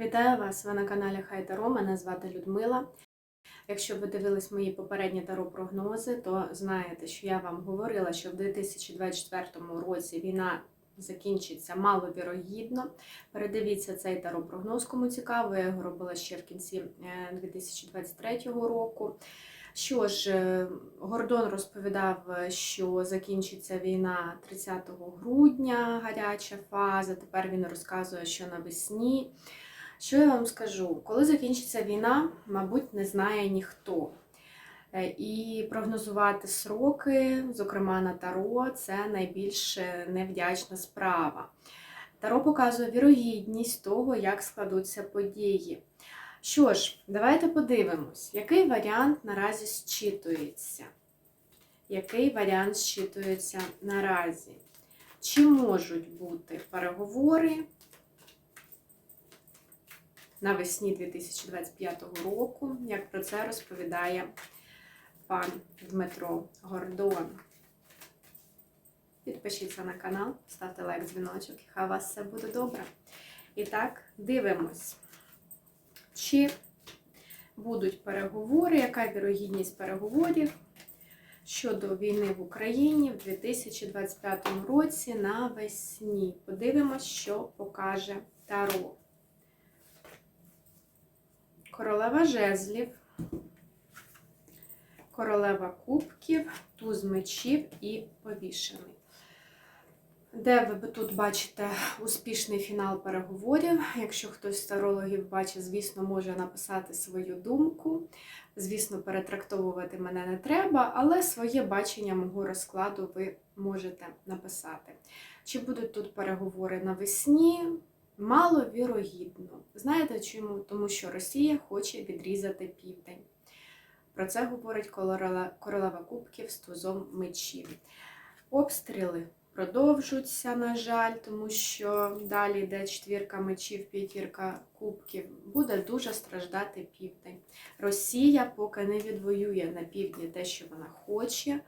Вітаю вас! Ви на каналі Хай Таро. Мене звати Людмила. Якщо ви дивились мої попередні таро-прогнози, то знаєте, що я вам говорила, що в 2024 році війна закінчиться маловірогідно. Передивіться цей таро-прогноз, кому цікаво. Я його робила ще в кінці е, 2023 року. Що ж, е, Гордон розповідав, е, що закінчиться війна 30 грудня, гаряча фаза. Тепер він розказує, що навесні. Що я вам скажу? Коли закінчиться війна, мабуть, не знає ніхто. Е, І прогнозувати сроки, зокрема на Таро, це найбільш е, невдячна справа. Таро показує вірогідність того, як складуться події. Що ж, давайте подивимось, який варіант наразі зчитується. Який варіант зчитується наразі? Чи можуть бути переговори навесні 2025 року, як про це розповідає пан Дмитро Гордон. Підпишіться на канал, ставте лайк, дзвіночок, і хай у вас все буде добре. І так, дивимось, чи будуть переговори, яка вірогідність переговорів щодо війни в Україні в 2025 році навесні. Подивимось, що покаже Таро. Королева жезлів, королева кубків, туз мечів і повішений. Де ви тут бачите успішний фінал переговорів. Якщо хтось з тарологів бачить, звісно, може написати свою думку. Звісно, перетрактовувати мене не треба, але своє бачення мого розкладу ви можете написати. Чи будуть тут переговори навесні? Маловірогідно. Знаєте чому? Тому що Росія хоче відрізати південь. Про це говорить королева, кубків з тузом мечів. Обстріли продовжуються, на жаль, тому що далі йде четвірка мечів, п'ятірка кубків. Буде дуже страждати південь. Росія поки не відвоює на півдні те, що вона хоче,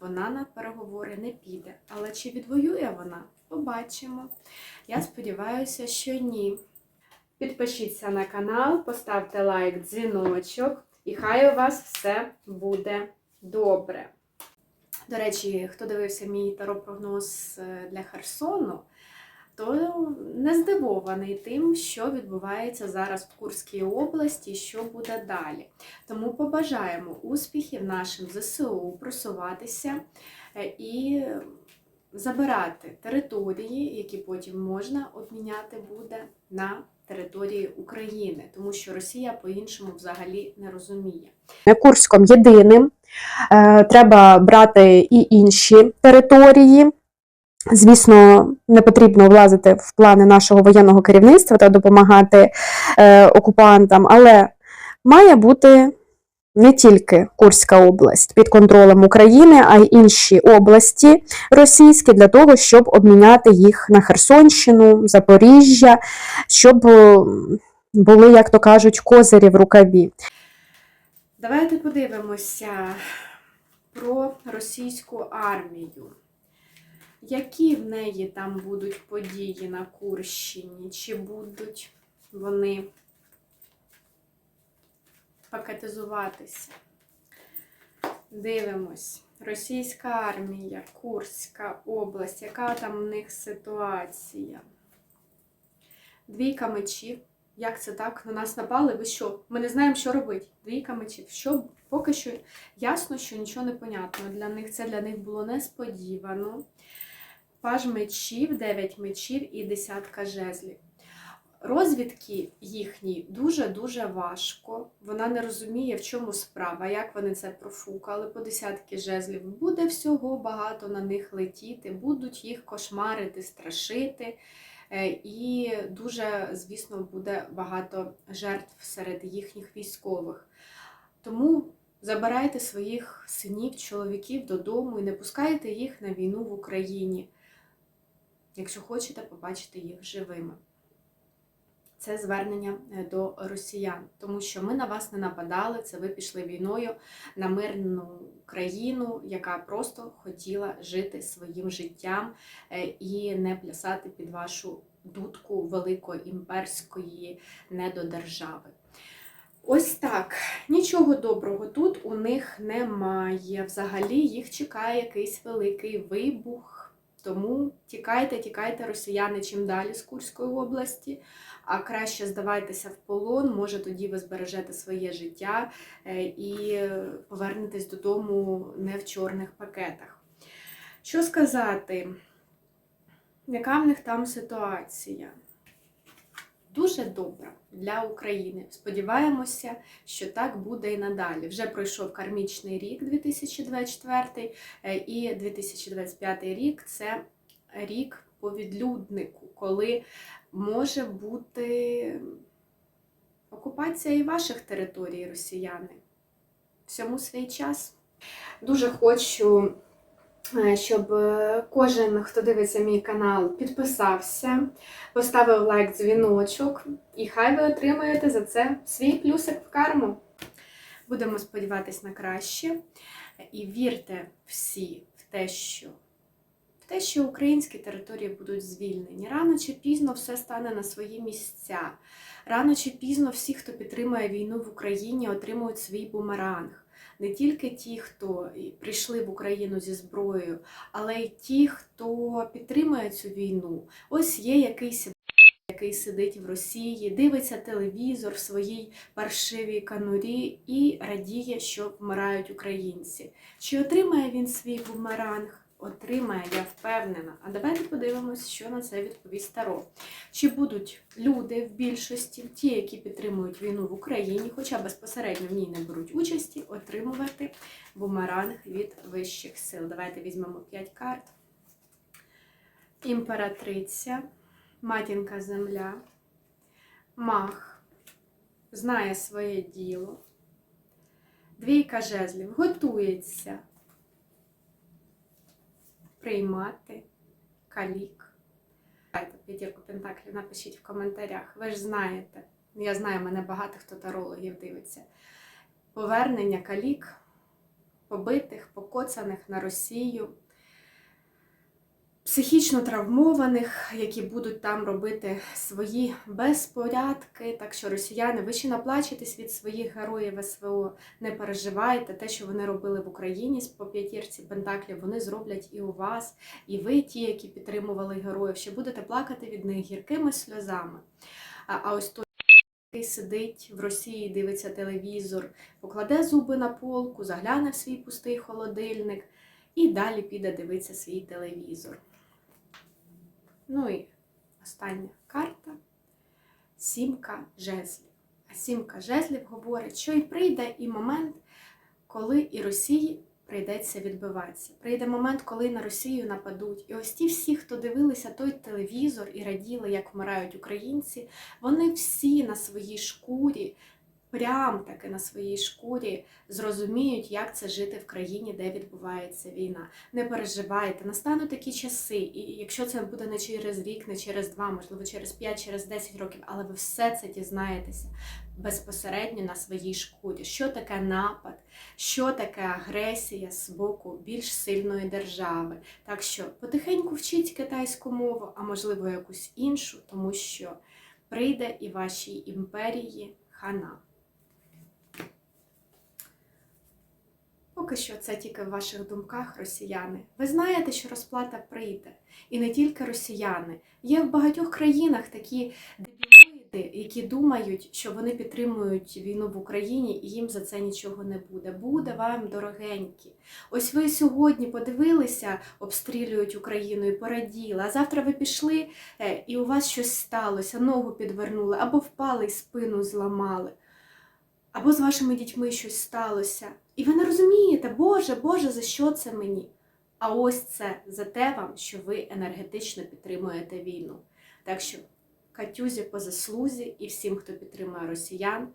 вона на переговори не піде. Але чи відвоює вона? Побачимо. Я сподіваюся, що ні. Підпишіться на канал, поставте лайк, дзвіночок, і хай у вас все буде добре. До речі, хто дивився мій таро-прогноз е, для Херсону, то не здивований тим, що відбувається зараз в Курській області, що буде далі. Тому побажаємо успіхів нашим ЗСУ просуватися е, і забирати території, які потім можна обміняти буде на території України, тому що Росія по-іншому взагалі не розуміє. не Курськом єдиним. Е, Треба брати і інші території. Звісно, не потрібно влазити в плани нашого воєнного керівництва та допомагати е, окупантам, але має бути не тільки Курська область під контролем України, а й інші області російські для того, щоб обміняти їх на Херсонщину, Запоріжжя, щоб е, були, як то кажуть, козирі в рукаві. Давайте подивимося про російську армію. Які в неї там будуть події на Курщині? Чи будуть вони пакетизуватися? Дивимось. Російська армія, Курська область, яка там в них ситуація? Двійка мечів. Як це так? На нас напали? Ви що? Ми не знаємо, що робити. Двійка мечів. Що поки що ясно, що нічого не понятно. Для них це для них було несподівано. Паж мечів, 9 мечів і десятка жезлів. Розвідки їхні дуже-дуже важко. Вона не розуміє, в чому справа, як вони це профукали. По десятки жезлів буде всього багато на них летіти, будуть їх кошмарити, страшити. Е, І дуже, звісно, буде багато жертв серед їхніх військових. Тому забирайте своїх синів, чоловіків додому і не пускайте їх на війну в Україні, якщо хочете побачити їх живими. Це звернення е, до росіян, тому що ми на вас не нападали. Це ви пішли війною на мирну країну, яка просто хотіла жити своїм життям е, і не плясати під вашу дудку великої імперської недодержави. Ось так. Нічого доброго тут у них немає. Взагалі їх чекає якийсь великий вибух. Тому тікайте, тікайте, росіяни, чим далі з Курської області, а краще здавайтеся в полон. Може, тоді ви збережете своє життя е, і повернетесь додому не в чорних пакетах. Що сказати? Яка в них там ситуація? Дуже добра для України. Сподіваємося, що так буде і надалі. Вже пройшов кармічний рік 2024 е, і 2025 рік це рік по відлюднику, коли може бути окупація і ваших територій, росіяни. Всьому свій час. Дуже хочу щоб е, кожен, хто дивиться мій канал, підписався, поставив лайк, дзвіночок, і хай ви отримаєте за це свій плюсик в карму. Будемо сподіватись на краще. І вірте всі в те, що в те, що українські території будуть звільнені. Рано чи пізно все стане на свої місця. Рано чи пізно всі, хто підтримує війну в Україні, отримують свій бумеранг. Не тільки ті, хто прийшли в Україну зі зброєю, але й ті, хто підтримує цю війну. Ось є якийсь який сидить в Росії, дивиться телевізор в своїй паршивій канурі і радіє, що вмирають українці. Чи отримає він свій бумеранг? Отримає, я впевнена. А давайте подивимось, що на це відповість Таро. Чи будуть люди в більшості, ті, які підтримують війну в Україні, хоча безпосередньо в ній не беруть участі, отримувати бумеранг від вищих сил. Давайте візьмемо 5 карт. Імператриця, матінка земля, мах, знає своє діло. Двійка жезлів готується приймати калік. Давайте п'ятірку пентаклів напишіть в коментарях. Ви ж знаєте, я знаю, мене багато хто тарологів дивиться. Повернення калік, побитих, покоцаних на Росію, психічно травмованих, які будуть там робити свої безпорядки. Так що, росіяни, ви ще наплачетесь від своїх героїв СВО. Не переживайте, те, що вони робили в Україні по п'ятірці пентаклів, вони зроблять і у вас. І ви, ті, які підтримували героїв, ще будете плакати від них гіркими сльозами. А, а ось той, який сидить в Росії, дивиться телевізор, покладе зуби на полку, загляне в свій пустий холодильник і далі піде дивитися свій телевізор. Ну і остання карта сімка жезлів. А сімка жезлів говорить, що і прийде і момент, коли і Росії прийдеться відбиватися. Прийде момент, коли на Росію нападуть. І ось ті всі, хто дивилися той телевізор і раділи, як вмирають українці, вони всі на своїй шкурі, прям таки на своїй шкурі зрозуміють, як це жити в країні, де відбувається війна. Не переживайте, настануть такі часи, і якщо це буде не через рік, не через два, можливо, через п'ять, через десять років, але ви все це дізнаєтеся безпосередньо на своїй шкурі. Що таке напад, що таке агресія з боку більш сильної держави. Так що потихеньку вчіть китайську мову, а можливо якусь іншу, тому що прийде і вашій імперії хана. Поки що це тільки в ваших думках, росіяни. Ви знаєте, що розплата прийде. І не тільки росіяни. Є в багатьох країнах такі дебілоїди, які думають, що вони підтримують війну в Україні і їм за це нічого не буде. Буде вам дорогенькі. Ось ви сьогодні подивилися, обстрілюють Україну і пораділи. А завтра ви пішли е, і у вас щось сталося, ногу підвернули або впали і спину зламали. Або з вашими дітьми щось сталося. І ви не розумієте, Боже, Боже, за що це мені? А ось це за те вам, що ви енергетично підтримуєте війну. Так що Катюзі по заслузі і всім, хто підтримує росіян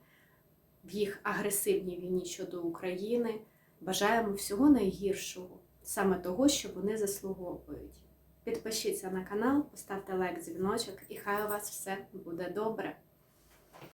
в їх агресивній війні щодо України, бажаємо всього найгіршого, саме того, що вони заслуговують. Підпишіться на канал, поставте лайк, дзвіночок, і хай у вас все буде добре.